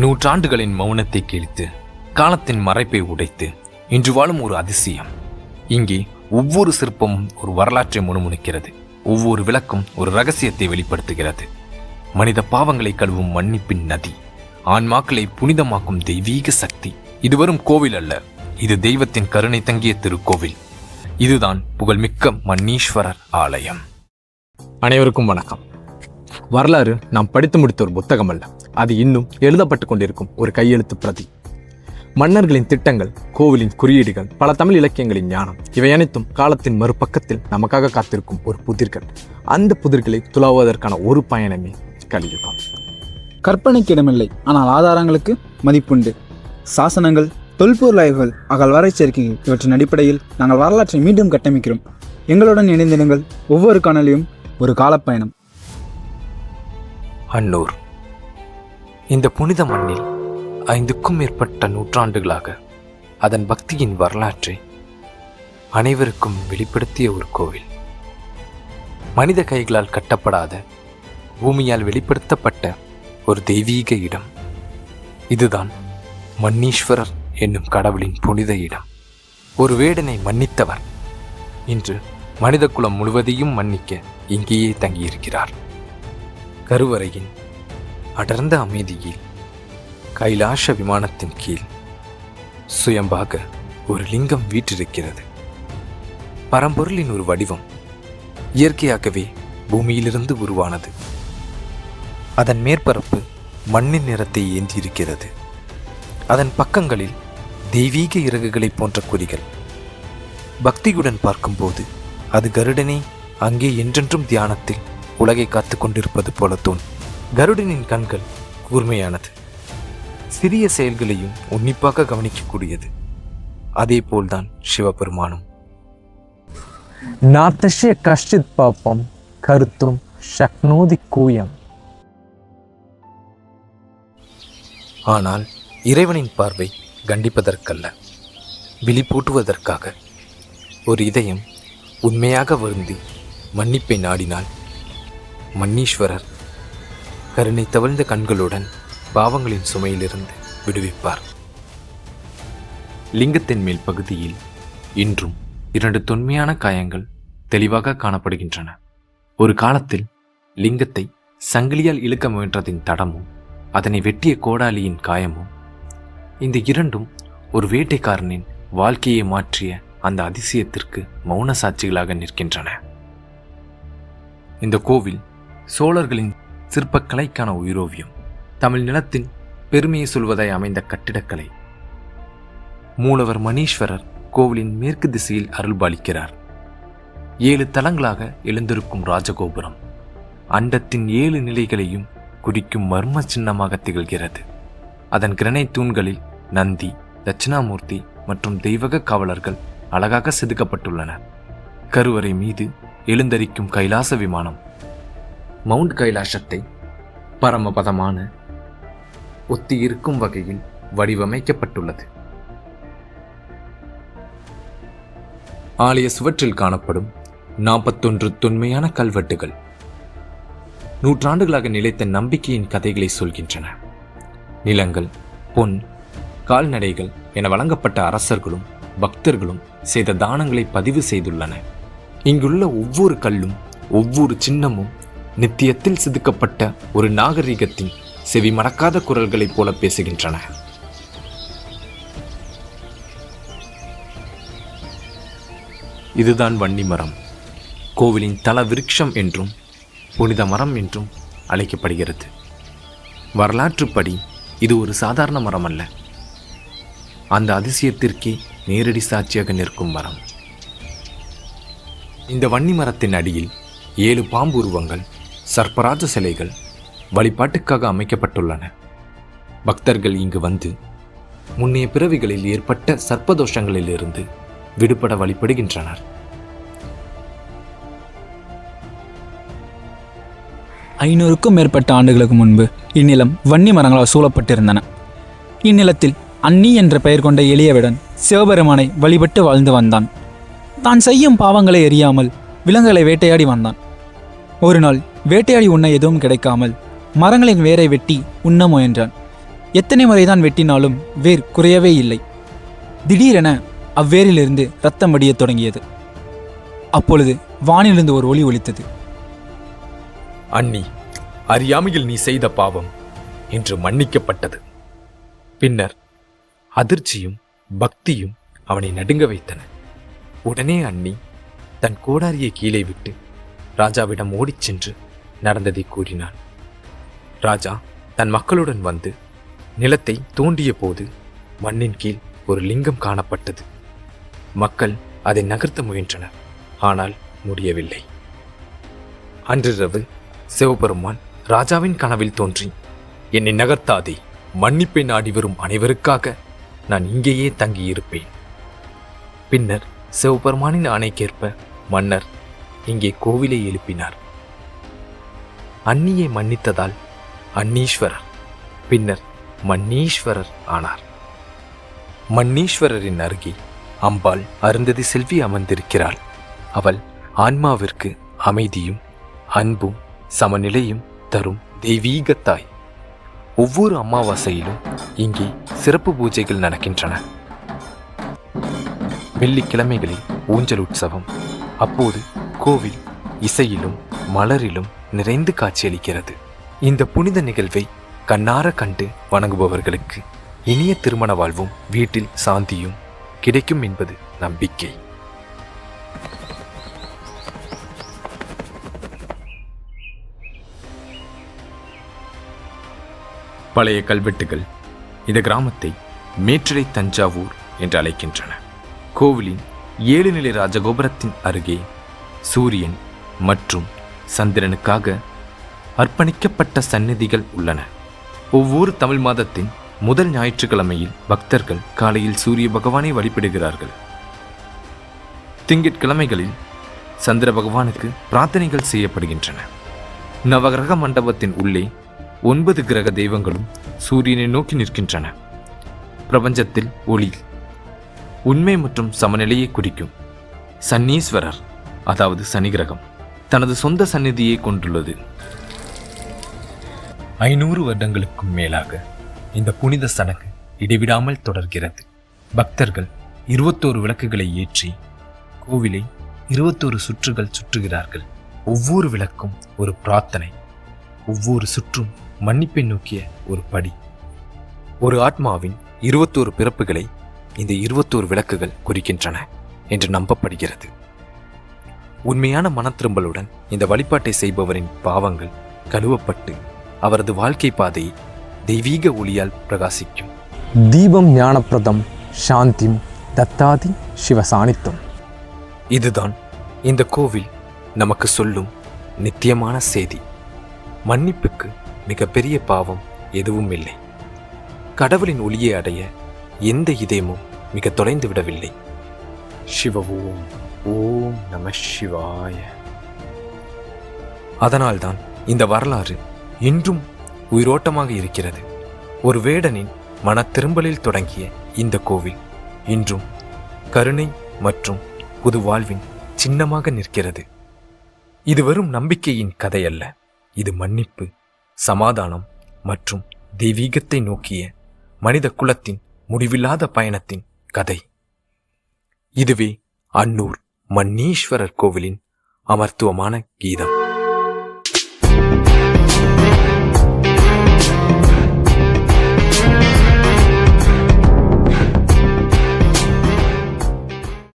நூற்றாண்டுகளின் மௌனத்தை கிழித்து காலத்தின் மறைப்பை உடைத்து இன்று வாழும் ஒரு அதிசயம். இங்கே ஒவ்வொரு சிற்பமும் ஒரு வரலாற்றை முணுமுணுக்கிறது. ஒவ்வொரு விளக்கும் ஒரு ரகசியத்தை வெளிப்படுத்துகிறது. மனித பாவங்களை கழுவும் மன்னிப்பின் நதி ஆன்மாக்களை புனிதமாக்கும் தெய்வீக சக்தி. இது வரும் கோவில் அல்ல இது தெய்வத்தின் கருணை தங்கிய திருக்கோவில். இதுதான் புகழ்மிக்க மன்னீஸ்வரர் ஆலயம். அனைவருக்கும் வணக்கம். வரலாறு நாம் படித்து முடித்த ஒரு புத்தகம் அல்ல. அது இன்னும் எழுதப்பட்டு கொண்டிருக்கும் ஒரு கையெழுத்து பிரதி. மன்னர்களின் திட்டங்கள் கோவிலின் குறியீடுகள் பல தமிழ் இலக்கியங்களின் ஞானம் இவை அனைத்தும் காலத்தின் மறுபக்கத்தில் நமக்காக காத்திருக்கும் ஒரு புதிர்கள். அந்த புதிர்களை துளாவுவதற்கான ஒரு பயணமே கலியுகம். கற்பனைக்கு இடமில்லை ஆனால் ஆதாரங்களுக்கு மதிப்புண்டு. சாசனங்கள் தொல்பொருள் ஆய்வுகள் அகழ்வாராய்ச்சியறிக்கைகள் இவற்றின் அடிப்படையில் நாங்கள் வரலாற்றை மீண்டும் கட்டமைக்கிறோம். எங்களுடன் இணைந்திடுங்கள் ஒவ்வொரு காணொலியும் ஒரு காலப்பயணம் அன்னூர். இந்த புனித மண்ணில் ஐந்துக்கும் மேற்பட்ட நூற்றாண்டுகளாக அதன் பக்தியின் வரலாற்றை அனைவருக்கும் வெளிப்படுத்திய ஒரு கோவில். மனித கைகளால் கட்டப்படாத பூமியால் வெளிப்படுத்தப்பட்ட ஒரு தெய்வீக இடம். இதுதான் மன்னீஸ்வரர் என்னும் கடவுளின் புனித இடம். ஒரு வேடனை மன்னித்தவர். இன்று மனிதகுலம் முழுவதையும் மன்னிக்க இங்கேயே தங்கியிருக்கிறார். கருவறையின் அடர்ந்த அமைதியில் கைலாஷ விமானத்தின் கீழ் சுயம்பாக ஒரு லிங்கம் வீற்றிருக்கிறது. பரம்பொருளின் ஒரு வடிவம் இயற்கையாகவே பூமியிலிருந்து உருவானது. அதன் மேற்பரப்பு மண்ணின் நிறத்தை ஏந்தியிருக்கிறது. அதன் பக்கங்களில் தெய்வீக இறகுகளைப் போன்ற குறிகள். பக்தியுடன் பார்க்கும்போது அது கருடனே அங்கே என்றென்றும் தியானத்தில் உலகை காத்து கொண்டிருப்பது போல தோணும் கருடனின் கண்கள் கூர்மையானது. சிறிய செயல்களையும் உன்னிப்பாக கவனிக்கக்கூடியது. அதே போல்தான் சிவபெருமானும். நாத்தஷ்ய கஷ்டித் பாப்பம் கருத்தும் சக்னோதி கூயம். ஆனால் இறைவனின் பார்வை கண்டிப்பதற்கல்ல. விழிப்பூட்டுவதற்காக. ஒரு இதயம் உண்மையாக வருந்தி மன்னிப்பை நாடினால் மன்னீஸ்வரர் கருணை தவழ்ந்த கண்களுடன் பாவங்களின் சுமையிலிருந்து விடுவிப்பார். லிங்கத்தின் மேல் பகுதியில் இன்றும் இரண்டு தொன்மையான காயங்கள் தெளிவாக காணப்படுகின்றன. ஒரு காலத்தில் லிங்கத்தை சங்கிலியால் இழுக்க முயன்றதின் தடமும் அதனை வெட்டிய கோடாலியின் காயமும் இந்த இரண்டும் ஒரு வேட்டைக்காரனின் வாழ்க்கையை மாற்றிய அந்த அதிசயத்திற்கு மௌன சாட்சிகளாக நிற்கின்றன. இந்த கோவில் சோழர்களின் சிற்பக்கலைக்கான உயிரோவியம். தமிழ் நிலத்தின் பெருமையை சொல்வதாய் அமைந்த கட்டிடக்கலை. மூலவர் மணீஸ்வரர் கோவிலின் மேற்கு திசையில் அருள்பாலிக்கிறார். ஏழு தலங்களாக எழுந்திருக்கும் ராஜகோபுரம். அண்டத்தின் ஏழு நிலைகளையும் குறிக்கும் மர்ம சின்னமாக திகழ்கிறது. அதன் கிரணை தூண்களில் நந்தி தட்சிணாமூர்த்தி மற்றும் தெய்வக காவலர்கள் அழகாக செதுக்கப்பட்டுள்ளனர். கருவறை மீது எழுந்தரிக்கும் கைலாச விமானம் மவுண்ட் கைலாசத்தை பரமபதமான ஒத்தி இருக்கும் வகையில் வடிவமைக்கப்பட்டுள்ளது. ஆலய சுவற்றில் காணப்படும் நாற்பத்தொன்று தொன்மையான கல்வெட்டுகள் நூற்றாண்டுகளாக நிலைத்த நம்பிக்கையின் கதைகளை சொல்கின்றன. நிலங்கள் பொன் கால்நடைகள் என வழங்கப்பட்ட அரசர்களும் பக்தர்களும் செய்த தானங்களை பதிவு செய்துள்ளன. இங்குள்ள ஒவ்வொரு கல்லும் ஒவ்வொரு சின்னமும் நித்தியத்தில் செதுக்கப்பட்ட ஒரு நாகரிகத்தின் செவி மறக்காத குரல்களைப் போல பேசுகின்றன. இதுதான் வன்னி மரம். கோவிலின் தல விருட்சம் என்றும் புனித மரம் என்றும் அழைக்கப்படுகிறது. வரலாற்றுப்படி இது ஒரு சாதாரண மரம் அல்ல அந்த அதிசயத்திற்கே நேரடி சாட்சியாக நிற்கும் மரம். இந்த வன்னி மரத்தின் அடியில் ஏழு பாம்பு உருவங்கள் சர்ப்பராஜ சிலைகள் வழிபாட்டுக்காக அமைக்கப்பட்டுள்ளன. பக்தர்கள் இங்கு வந்து முன்னைய பிறவிகளில் ஏற்பட்ட சர்ப்பதோஷங்களிலிருந்து விடுபட வழிபடுகின்றனர். ஐநூறுக்கும் மேற்பட்ட ஆண்டுகளுக்கு முன்பு இந்நிலம் வன்னி மரங்களால் சூழப்பட்டிருந்தன. இந்நிலத்தில் அன்னி என்ற பெயர் கொண்ட எளியவிடன் சிவபெருமானை வழிபட்டு வாழ்ந்து வந்தான். தான் செய்யும் பாவங்களை எறியாமல் விலங்குகளை வேட்டையாடி வந்தான். ஒரு நாள் வேட்டையாடி உண்ண எதுவும் கிடைக்காமல் மரங்களின் வேரை வெட்டி உண்ண முயன்றான். எத்தனை முறைதான் வெட்டினாலும் வேர் குறையவே இல்லை. திடீரென அவ்வேரிலிருந்து ரத்தம் வடியத் தொடங்கியது. அப்பொழுது வானிலிருந்து ஒரு ஒளி ஒலித்தது. அண்ணி அறியாமையில் நீ செய்த பாவம் என்று மன்னிக்கப்பட்டது. பின்னர் அதிர்ச்சியும் பக்தியும் அவனை நடுங்க வைத்தன. உடனே அண்ணி தன் கோடாரியை கீழே விட்டு ராஜாவிடம் ஓடிச் சென்று நடந்ததை கூறினான். ராஜா தன் மக்களுடன் வந்து நிலத்தை தோண்டிய போது மண்ணின் கீழ் ஒரு லிங்கம் காணப்பட்டது. மக்கள் அதை நகர்த்த முயன்றனர் ஆனால் முடியவில்லை. அன்றிரவு சிவபெருமான் ராஜாவின் கனவில் தோன்றி என்னை நகர்த்தாதே மன்னிப்பை நாடி வரும் அனைவருக்காக நான் இங்கேயே தங்கியிருப்பேன். பின்னர் சிவபெருமானின் ஆணைக்கேற்ப மன்னர் இங்கே கோவிலை எழுப்பினார். அன்னியை மன்னித்ததால் அன்னீஸ்வரர். பின்னர் மன்னீஸ்வரர் ஆனார். மன்னீஸ்வரரின் அருகே அம்பாள் அருந்ததி செல்வி அமர்ந்திருக்கிறாள். அவள் ஆன்மாவிற்கு அமைதியும் அன்பும் சமநிலையும் தரும் தெய்வீகத்தாய் ஒவ்வொரு அமாவாசையிலும் இங்கே சிறப்பு பூஜைகள் நடக்கின்றன. வெள்ளிக்கிழமைகளில் ஊஞ்சல் உற்சவம் அப்போது கோவில் இசையிலும் மலரிலும் நிறைந்து காட்சியளிக்கிறது. இந்த புனித நிகழ்வை கண்ணார கண்டு வணங்குபவர்களுக்கு இனிய திருமண வாழ்வும் வீட்டில் சாந்தியும் கிடைக்கும் என்பது நம்பிக்கை. பழைய கல்வெட்டுகள் இந்த கிராமத்தை மேற்றிடை தஞ்சாவூர் என்று அழைக்கின்றன. கோவிலின் ஏழு நிலை ராஜகோபுரத்தின் அருகே சூரியன் மற்றும் சந்திரனுக்காக அர்ப்பணிக்கப்பட்ட சந்நிதிகள் உள்ளன. ஒவ்வொரு தமிழ் மாதத்தின் முதல் ஞாயிற்றுக்கிழமையில் பக்தர்கள் காலையில் சூரிய பகவானை வழிபடுகிறார்கள். திங்கட்கிழமைகளில் சந்திர பகவானுக்கு பிரார்த்தனைகள் செய்யப்படுகின்றன. நவகிரக மண்டபத்தின் உள்ளே ஒன்பது கிரக தெய்வங்களும் சூரியனை நோக்கி நிற்கின்றன. பிரபஞ்சத்தில் ஒளி உண்மை மற்றும் சமநிலையை குறிக்கும் சன்னீஸ்வரர் அதாவது சனி கிரகம் தனது சொந்த சந்நிதியை கொண்டுள்ளது. ஐநூறு வருடங்களுக்கும் மேலாக இந்த புனித சடங்கு இடைவிடாமல் தொடர்கிறது. பக்தர்கள் இருபத்தோரு விளக்குகளை ஏற்றி கோவிலை இருபத்தோரு சுற்றுகள் சுற்றுகிறார்கள். ஒவ்வொரு விளக்கும் ஒரு பிரார்த்தனை ஒவ்வொரு சுற்றும் மன்னிப்பை நோக்கிய ஒரு படி. ஒரு ஆத்மாவின் இருபத்தோரு பிறப்புகளை இந்த இருபத்தோரு விளக்குகள் குறிக்கின்றன என்று நம்பப்படுகிறது. உண்மையான மனத்திரும்பலுடன் இந்த வழிபாட்டை செய்பவரின் பாவங்கள் கழுவப்பட்டு அவரது வாழ்க்கை பாதையை தெய்வீக ஒளியால் பிரகாசிக்கும். தீபம் ஞானப்பிரதம் சாந்திம் தத்தாதி சிவசானித்தம். இதுதான் இந்த கோவில் நமக்கு சொல்லும் நித்தியமான செய்தி. மன்னிப்புக்கு மிகப்பெரிய பாவம் எதுவும் இல்லை. கடவுளின் ஒளியை அடைய எந்த இதயமும் மிக தொலைந்து விடவில்லை. சிவ ஓம் நம சிவாய. அதனால்தான் இந்த வரலாறு இன்றும் உயிரோட்டமாக இருக்கிறது. ஒரு வேடனின் மன திரும்பலில் தொடங்கிய இந்த கோவில் இன்றும் கருணை மற்றும் புது வாழ்வின் சின்னமாக நிற்கிறது. இது வெறும் நம்பிக்கையின் கதையல்ல. இது மன்னிப்பு சமாதானம் மற்றும் தெய்வீகத்தை நோக்கிய மனித குலத்தின் முடிவில்லாத பயணத்தின் கதை. இதுவே அன்னூர். மன்னீஸ்வரர் கோவிலின் அமர்த்துவமான கீதம்.